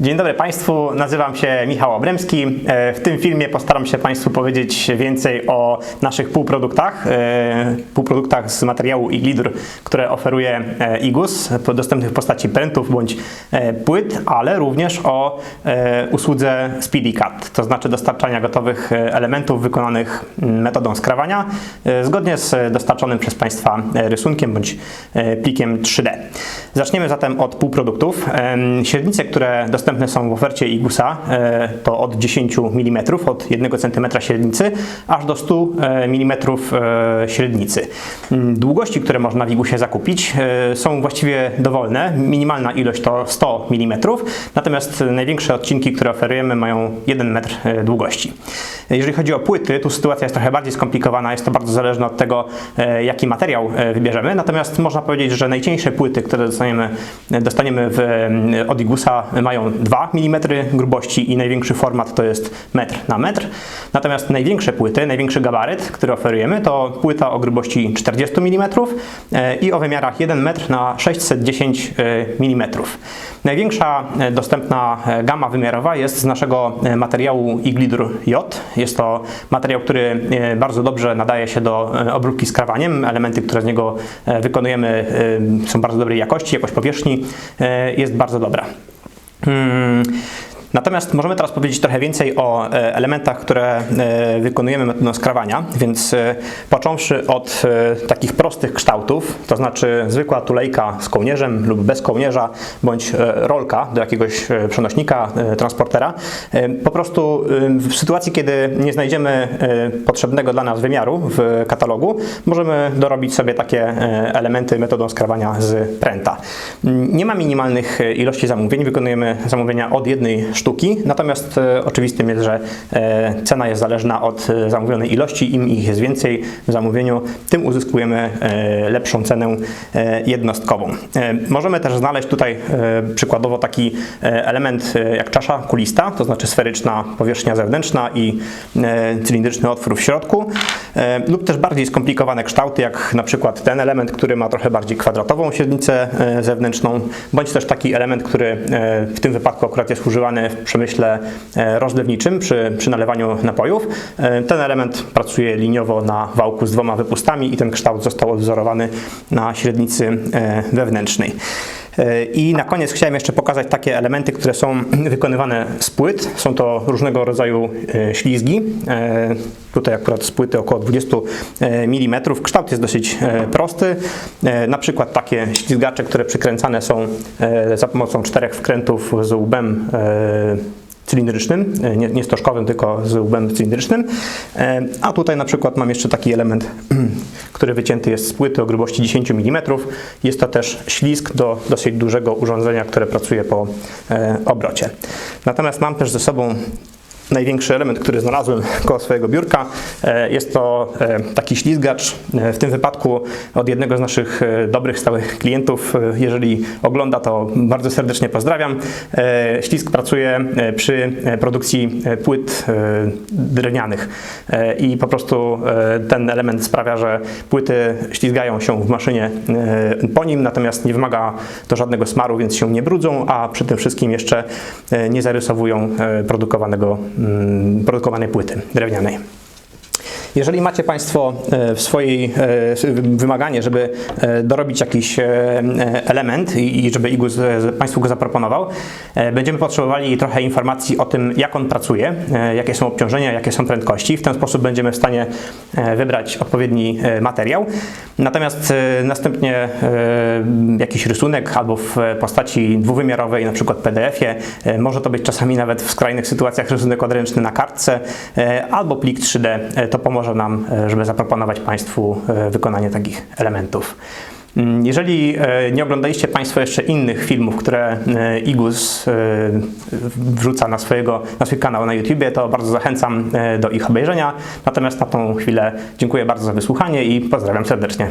Dzień dobry Państwu, nazywam się Michał Obremski. E, W tym filmie postaram się Państwu powiedzieć więcej o naszych półproduktach, e, półproduktach z materiału Iglidur, które oferuje e, IGUS, dostępnych w postaci prętów bądź płyt, ale również o usłudze SpeedyCut, to znaczy dostarczania gotowych elementów wykonanych metodą skrawania, zgodnie z dostarczonym przez Państwa rysunkiem bądź plikiem 3D. Zaczniemy zatem od półproduktów. Średnice, które dostępne są w ofercie IGUSa e, to od 10 mm, od 1 cm średnicy, aż do 100 mm e, średnicy. Mm, Długości, które można w IGUSie zakupić e, są właściwie dowolne. Minimalna ilość to 100 mm, natomiast największe odcinki, które oferujemy mają 1 metr e, długości. Jeżeli chodzi o płyty, tu sytuacja jest trochę bardziej skomplikowana, jest to bardzo zależne od tego, e, jaki materiał e, wybierzemy, natomiast można powiedzieć, że najcieńsze płyty, które dostaniemy, dostaniemy w, e, od Igusa mają 2 mm grubości i największy format to jest metr na metr. Natomiast największe płyty, największy gabaryt, który oferujemy to płyta o grubości 40 mm e, i o wymiarach 1 metr na 610 mm. Największa e, dostępna e, gama wymiarowa jest z naszego e, materiału Iglidur J. Jest to materiał, który e, bardzo dobrze nadaje się do e, obróbki skrawaniem. Elementy, które z niego e, wykonujemy e, są bardzo dobrej jakości, jakość powierzchni e, jest bardzo dobra. 嗯 Natomiast możemy teraz powiedzieć trochę więcej o e, elementach, które e, wykonujemy metodą skrawania, więc e, począwszy od takich prostych kształtów, to znaczy zwykła tulejka z kołnierzem lub bez kołnierza, bądź rolka do jakiegoś przenośnika, transportera, po prostu w sytuacji, kiedy nie znajdziemy potrzebnego dla nas wymiaru w katalogu, możemy dorobić sobie takie elementy metodą skrawania z pręta. Nie ma minimalnych ilości zamówień, wykonujemy zamówienia od jednej sztuki, natomiast e, oczywistym jest, że e, cena jest zależna od e, zamówionej ilości. Im ich jest więcej w zamówieniu, tym uzyskujemy lepszą cenę jednostkową. Możemy też znaleźć tutaj przykładowo taki element jak czasza kulista, to znaczy sferyczna powierzchnia zewnętrzna i cylindryczny otwór w środku, lub też bardziej skomplikowane kształty, jak na przykład ten element, który ma trochę bardziej kwadratową średnicę e, zewnętrzną, bądź też taki element, który e, w tym wypadku akurat jest używany w przemyśle e, rozlewniczym przy, przy nalewaniu napojów. E, Ten element pracuje liniowo na wałku z dwoma wypustami i ten kształt został odwzorowany na średnicy e, wewnętrznej. E, I na koniec chciałem jeszcze pokazać takie elementy, które są wykonywane z płyt. Są to różnego rodzaju e, ślizgi. E, Tutaj akurat z płyty około 20 mm. Kształt jest dosyć e, prosty. E, Na przykład takie ślizgacze, które przykręcane są e, za pomocą czterech wkrętów z łbem e, cylindrycznym, e, nie, nie stożkowym, tylko z łbem cylindrycznym. E, A tutaj na przykład mam jeszcze taki element, który wycięty jest z płyty o grubości 10 mm. Jest to też ślizg do dosyć dużego urządzenia, które pracuje po e, obrocie. Natomiast mam też ze sobą największy element, który znalazłem koło swojego biurka. E, Jest to e, taki ślizgacz, e, w tym wypadku od jednego z naszych dobrych, stałych klientów. Jeżeli ogląda, to bardzo serdecznie pozdrawiam. Ślizg pracuje przy produkcji płyt drewnianych i po prostu ten element sprawia, że płyty ślizgają się w maszynie po nim, natomiast nie wymaga to żadnego smaru, więc się nie brudzą, a przy tym wszystkim jeszcze nie zarysowują produkowanego, produkowanej płyty drewnianej. Jeżeli macie Państwo e, w swojej e, wymaganie, żeby e, dorobić jakiś element i żeby IGUS Państwu go zaproponował, będziemy potrzebowali trochę informacji o tym, jak on pracuje, jakie są obciążenia, jakie są prędkości. W ten sposób będziemy w stanie wybrać odpowiedni materiał. Natomiast następnie jakiś rysunek albo w postaci dwuwymiarowej, na przykład PDF-ie, może to być czasami nawet w skrajnych sytuacjach rysunek odręczny na kartce albo plik 3D. E, To pomoże nam, e, żeby zaproponować Państwu e, wykonanie takich elementów. Mm, Jeżeli e, nie oglądaliście Państwo jeszcze innych filmów, które IGUS wrzuca na, swojego, na swój kanał na YouTubie, to bardzo zachęcam do ich obejrzenia. Natomiast na tą chwilę dziękuję bardzo za wysłuchanie i pozdrawiam serdecznie.